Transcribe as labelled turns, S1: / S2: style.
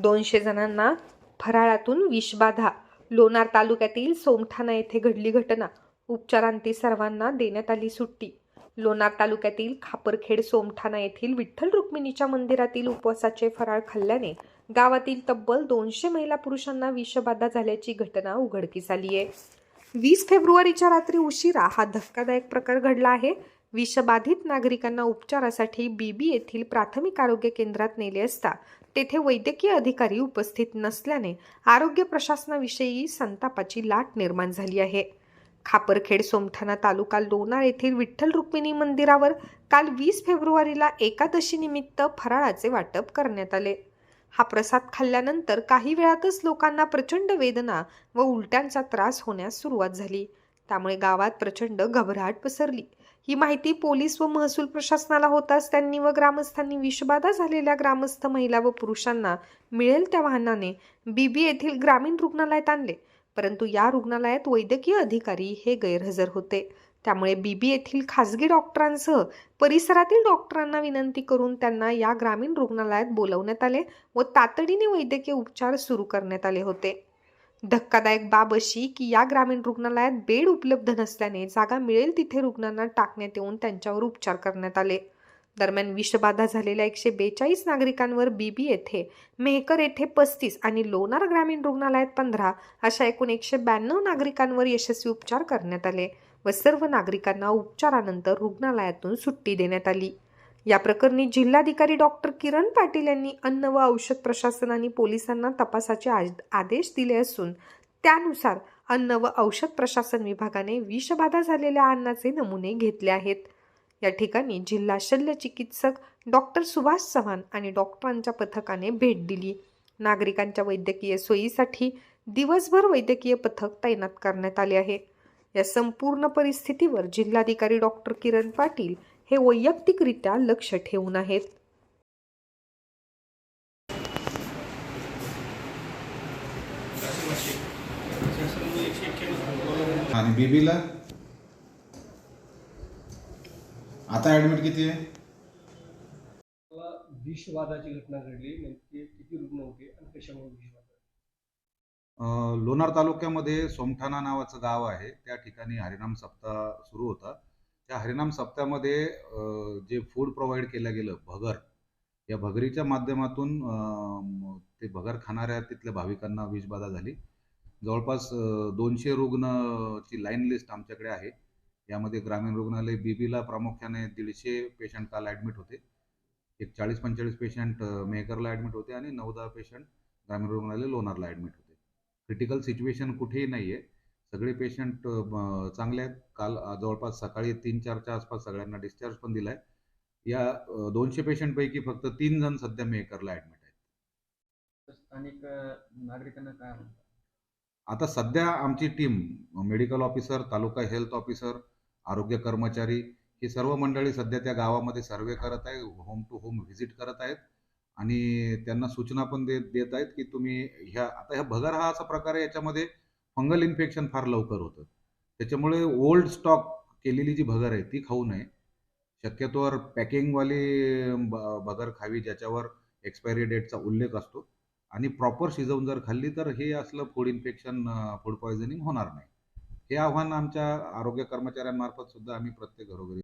S1: दोनशे जणांना फराळातून विषबाधा लोणार तालुक्यातील सोमठाणा येथे घडली घटना. उपचारांती सर्वांना देण्यात आली सुट्टी. लोणार तालुक्यातील खापरखेड सोमठाणा येथील विठ्ठल रुक्मिणीच्या मंदिरातील उपवासाचे फराळ खाल्ल्याने गावातील तब्बल दोनशे महिला पुरुषांना विषबाधा झाल्याची घटना उघडकीस आली आहे वीस फेब्रुवारीच्या रात्री उशिरा हा धक्कादायक प्रकार घडला आहे. विषबाधित नागरिकांना उपचारासाठी बीबी येथील प्राथमिक आरोग्य केंद्रात नेले असता तेथे वैद्यकीय अधिकारी उपस्थित नसल्याने आरोग्य प्रशासनाविषयी संतापाची लाट निर्माण झाली आहे. खापरखेड सोमठाणा तालुका लोणार येथील विठ्ठल रुक्मिणी मंदिरावर काल वीस फेब्रुवारीला एकादशीनिमित्त फराळाचे वाटप करण्यात आले. हा प्रसाद खाल्ल्यानंतर काही वेळातच लोकांना प्रचंड वेदना व उलट्यांचा त्रास होण्यास सुरुवात झाली. त्यामुळे गावात प्रचंड घबराट पसरली. ही माहिती पोलीस व महसूल प्रशासनाला होताच त्यांनी व ग्रामस्थांनी विषबाधा झालेल्या ग्रामस्थ महिला व पुरुषांना मिळेल त्या वाहनाने बीबी येथील ग्रामीण रुग्णालयात आणले. परंतु या रुग्णालयात वैद्यकीय अधिकारी हे गैरहजर होते. त्यामुळे बीबी येथील खासगी डॉक्टरांसह परिसरातील डॉक्टरांना विनंती करून त्यांना या ग्रामीण रुग्णालयात बोलवण्यात आले व तातडीने वैद्यकीय उपचार सुरू करण्यात आले होते. धक्कादायक बाब अशी की या ग्रामीण रुग्णालयात बेड उपलब्ध नसल्याने जागा मिळेल तिथे रुग्णांना टाकण्यात येऊन त्यांच्यावर उपचार करण्यात आले. दरम्यान विषबाधा झालेल्या एकशे बेचाळीस नागरिकांवर बीबी येथे मेहकर येथे पस्तीस आणि लोणार ग्रामीण रुग्णालयात पंधरा अशा एकूण एकशे ब्याण्णव नागरिकांवर यशस्वी उपचार करण्यात आले व सर्व नागरिकांना उपचारानंतर रुग्णालयातून सुट्टी देण्यात आली. या प्रकरणी जिल्हाधिकारी डॉक्टर किरण पाटील यांनी अन्न व औषध प्रशासन आणि पोलिसांना तपासाचे आदेश दिले असून त्यानुसार अन्न व औषध प्रशासन विभागाने विषबाधा झालेल्या अन्नाचे नमुने घेतले आहेत. या ठिकाणी जिल्हा शल्य चिकित्सक डॉक्टर सुभाष चव्हाण आणि डॉक्टरांच्या पथकाने भेट दिली. नागरिकांच्या वैद्यकीय सोयीसाठी दिवसभर वैद्यकीय पथक तैनात करण्यात आले आहे. या संपूर्ण परिस्थितीवर जिल्हाधिकारी डॉक्टर किरण पाटील हे वैयक्तिकरित्या लक्ष ठेवून आहेत.
S2: आणि बेबीला? आता ऍडमिट किती आहे?
S3: विषवादाची घटना घडली नेमकी किती रुग्ण होते आणि कशामुळे विषवाद
S2: लोणार तालुक्यामध्ये सोमठाणा नावाचं गाव आहे. त्या ठिकाणी हरिनाम सप्ताह सुरू होता. त्या हरिनाम सप्ताहामध्ये जे फूड प्रोव्हाइड केलं गेलं भगर या भगरीच्या माध्यमातून ते भगर खाणाऱ्या तिथल्या भाविकांना विषबाधा झाली. जवळपास दोनशे रुग्णची लाईन लिस्ट आमच्याकडे आहे. यामध्ये ग्रामीण रुग्णालय बीबीला प्रामुख्याने दीडशे पेशंट काल ॲडमिट होते. एक चाळीस पंचेचाळीस पेशंट मेहकरला ॲडमिट होते आणि नऊ दहा पेशंट ग्रामीण रुग्णालय लोणारला ॲडमिट होते. क्रिटिकल सिच्युएशन कुठेही नाही आहे सगळे पेशंट चांगले आहेत. काल जवळपास सकाळी तीन चारच्या आसपास सगळ्यांना डिस्चार्ज पण दिला आहे या दोनशे पेशंटपैकी फक्त तीन जण सध्या मेहकरला ॲडमिट आहेत.
S4: स्थानिक नागरिकांना काय
S2: आता सध्या आमची team medical officer taluka health officer आरोग्य कर्मचारी ही सर्व मंडळी सध्या त्या गावामध्ये सर्वे करत आहे होम टू होम व्हिजिट करत आहेत. आणि त्यांना सूचना पण देत देत आहेत की तुम्ही ह्या आता ह्या भगर हा असा प्रकार आहे याच्यामध्ये फंगल इन्फेक्शन फार लवकर होतं. त्याच्यामुळे ओल्ड स्टॉक केलेली जी भगर आहे ती खाऊ नये. शक्यतोवर पॅकिंगवाली भगर खावी ज्याच्यावर एक्सपायरी डेटचा उल्लेख असतो. आणि प्रॉपर शिजवून जर खाल्ली तर हे असलं फूड इन्फेक्शन फूड पॉयझनिंग होणार नाही. हे आव्हान आमच्या आरोग्य कर्मचाऱ्यांमार्फत सुद्धा आम्ही प्रत्येक घरोघरी